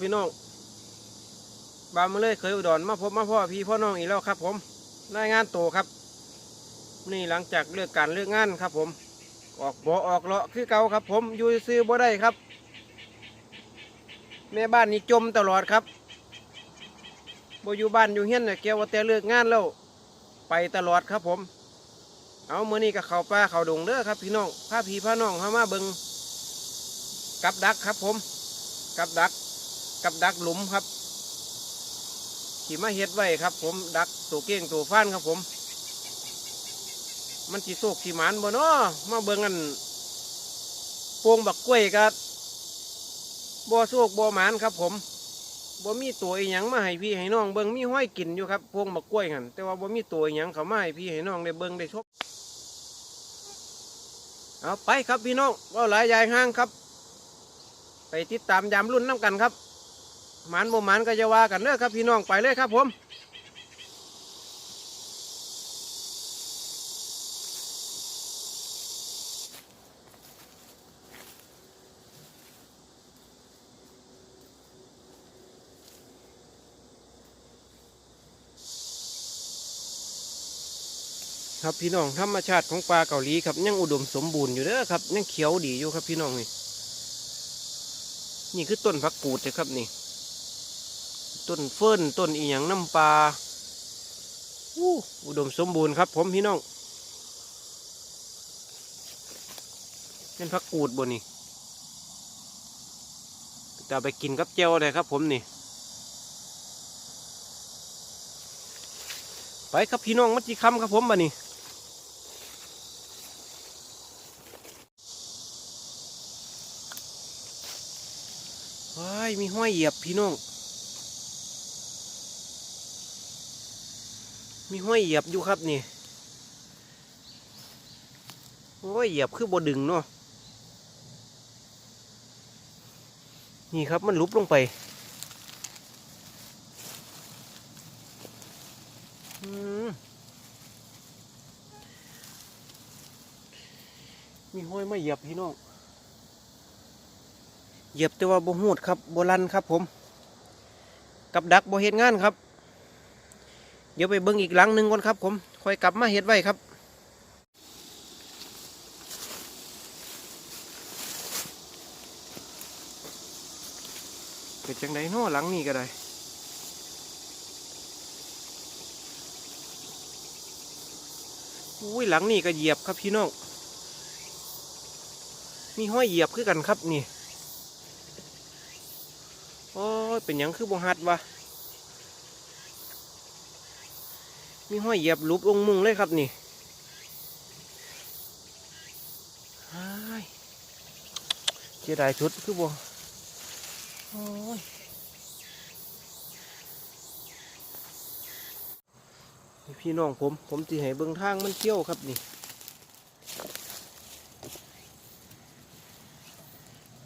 พี่น้องบามาเลยเคยอุดรมาพบมาพ่อพี่พ่อน้องอีกแล้วครับ ผมรายงานโตครับ นี่หลังจากเลิกการเลิกงานครับ ผม ออกบ่อออกเลาะคือเก่าครับ ผมอยู่ซื้อบ่ได้ครับ แม่บ้านนี่จมตลอดครับบ่อยู่บ้านอยู่เฮียนเนี่ยเกี่ยวว่าแต่เลิกงานแล้วไปตลอดครับผม เอาเมื่อนี้ก็เขาป่าเขาดงเด้อครับ พี่น้องพาพี่พาน้องพามาเบิงกับดักครับผม กับดัก กับดักหลุมครับที่มาเฮ็ดไว้ครับ ผมดักตัวเก้งตัวฟ้านครับผม มันสีโศกสีหมานบ่เนาะมาเบิ่งกันโป่งบักกล้วยกับบ่โศกบ่หมานครับ ผมบ่มีตัวอีหยังมาให้พี่ให้น้องเบิ่งมีห้อยกินอยู่ครับโป่งบักกล้วยกันแต่ว่าบ่มีตัวอีหยังเขามาให้พี่ให้น้องได้เบิ่งได้ชกเอาไปครับพี่น้องว่าหลายยายห้างครับ ไปติดตามยามรุ่นน้ำกันครับ หมานบ่หมานก็จะว่ากันเด้อครับพี่น้องไปเลยครับผมครับพี่น้องธรรมชาติของปลาเกาหลีครับยังอุดมสมบูรณ์อยู่เด้อครับยังเขียวดีอยู่ครับพี่น้องนี่นี่คือต้นผักกูดเลยครับนี่ ต้นเฟิร์นต้นอีหยังน้ำปลาอุดมสมบูรณ์ครับ ผมพี่น้องเป็นผักกูดบนนี่จะไปกินกับเจียวเลยครับ ผมนี่ไปครับพี่น้องมัดจีคำครับผมบ่นี่ว้ายมีห้อยเหยียบพี่น้อง มีห้อยเหยียบอยู่ครับนี่โอ้ยเหยียบคือบดึงเนาะนี่ครับมันลุบลงไปมีห้อยมาเหยียบพี่น้องเหยียบแต่ว่าบ่หูดครับบ่ลันครับผม กับดักบ่เฮ็ดงานครับ ดี๋ยวไปเบิ่งอีกหลังหนึ่งก่อนครับ ผมค่อยกลับมาเฮ็ดไว้ครับเป็นจังไดเนาะหลังนี้ก็ได้อุ้ยหลังนี่ก็เหยียบครับพี่น้อง มีห้อยเหยียบคือกันครับนี่ โอ้ยเป็นยังคือบ่หัดวะ มีห้อยเหยียบรูปลงมุงเลยครับนี่เสียดายชุดคือบ่โอ้ยพี่น้องผม ผมจะให้เบิ้งทางมันเที่ยวครับนี่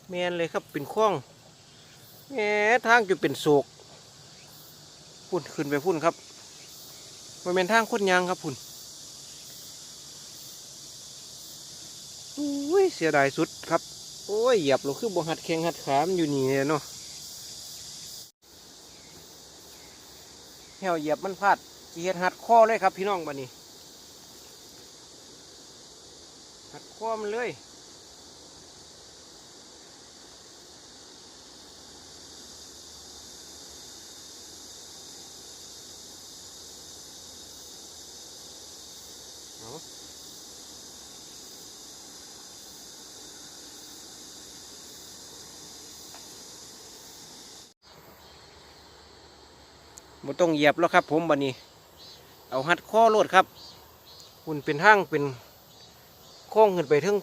แมนเลยครับเป็นคล้องแหมทางจะเป็นโศกพุ่นขึ้นไปพุ่นครับ มันเป็นทางคนยางครับพุ่นอุ้ยเสียดายสุดครับ โอ้ย เหยียบเราคือบ่หัดแข้งหัดขามอยู่นี่เนาะแหวเหยียบมันพลาดจีเฮ็ดหัดข้อเลยครับพี่น้องบันนี้ หัดข้อมันเลย บ่ต้องเหยียบแล้วครับ ผมบันนี้ เอาหัดข้อโลดครับพุ่นเป็นทางเป็นโค้งขึ้นไปถึง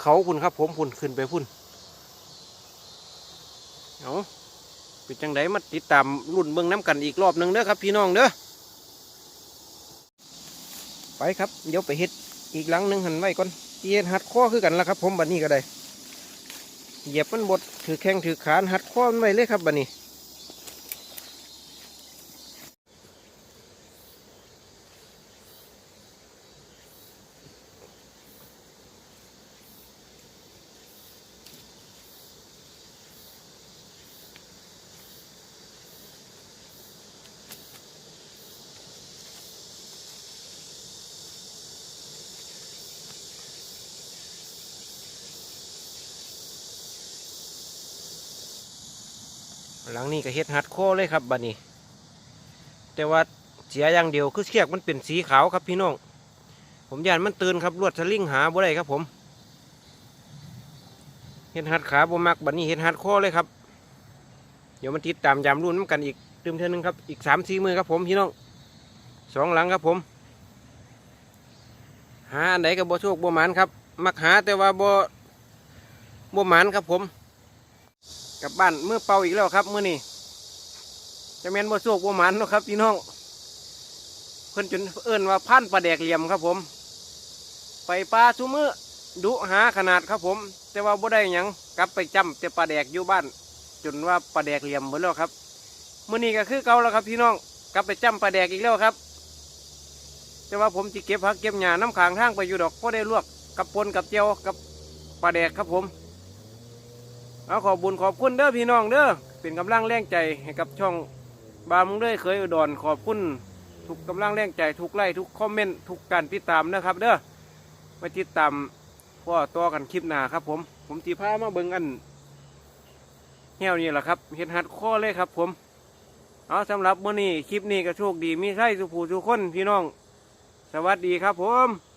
เขาพุ่นครับ ผมพุ่นขึ้นไปพุ่นเอาเป็นจังไดมาติดตามรุ่นเบิ่งน้ำกันอีกรอบหนึ่งเด้อครับ พี่น้องเด้อไปครับเดี๋ยวไปเฮ็ดอีกหลังหนึ่งหันไว้ก่อนเฮ็ดหัดข้อคือกันและครับ ผมบัดนี้ก็ได้เหยียบมันบดถือแข้งถือขานหัดข้อมันไว้เลยครับบัดนี้ หลังนี้ก็เฮ็ดฮัดโคเลยครับบัดนี้ แต่ว่าเสียอย่างเดียวคือเชือกมันเป็นสีขาวครับพี่น้อง ผมยานมันตื่นครับลวดสลิงหาบ่ได้ครับผมเฮ็ดฮัดขาบ่มักบัดนี้เฮ็ดฮัดโคเลยครับ เดี๋ยวมันติดตามยามรุ่นน้ำกันอีกตืมเท่านึงครับอีกสามสี่มือครับผมพี่น้องสองหลังครับผม หาอันไหนก็บ่โชคบ่หมานครับ มักหาแต่ว่าบ่บ่หมานครับผม กลับบ้านเมื่อเป่าอีกแล้วครับเมื่อนี้จะแมนบ่โชคบ่หมานเนาะครับพี่น้องเพิ่นจนเอิ้นว่าพันปลาแดกเหลี่ยมครับผม ไปปลาซุมือดุหาขนาดครับผม แต่ว่าบ่ได้หยังกลับไปจำแต่ปลาแดกอยู่บ้าน จนว่าปลาแดกเหลี่ยมหมดแล้วครับเมื่อนี้ก็คือเก่าแล้วครับพี่น้องกลับไปจำปลาแดกอีกแล้วครับ แต่ว่าผมจะเก็บผักเก็บหญ้าน้ำขางทางไปอยู่ดอกก็ได้ลวกกับปนกับเจียวกับปลาแดกครับผม เอาขอบบุญขอบคุณเด้อพี่น้องเด้อเป็นกำลังแรงใจให้กับช่องบามุงเด้อเคยอุดรขอบคุณทุกกำลังแรงใจทุกไลค์ทุกคอมเมนต์ทุกการติดตามนะครับ เด้อไปติดตามพ่อต่อกันคลิปหน้าครับ ผมผมจีพามาเบิ่งอันเหี้ยวนี่แหละครับเห็ดหัดข้อเลยครับ ผมเอาสำหรับมื้อนี้คลิปนี้ก็โชคดีมีไส้สุภูสุคนพี่น้อง สวัสดีครับผม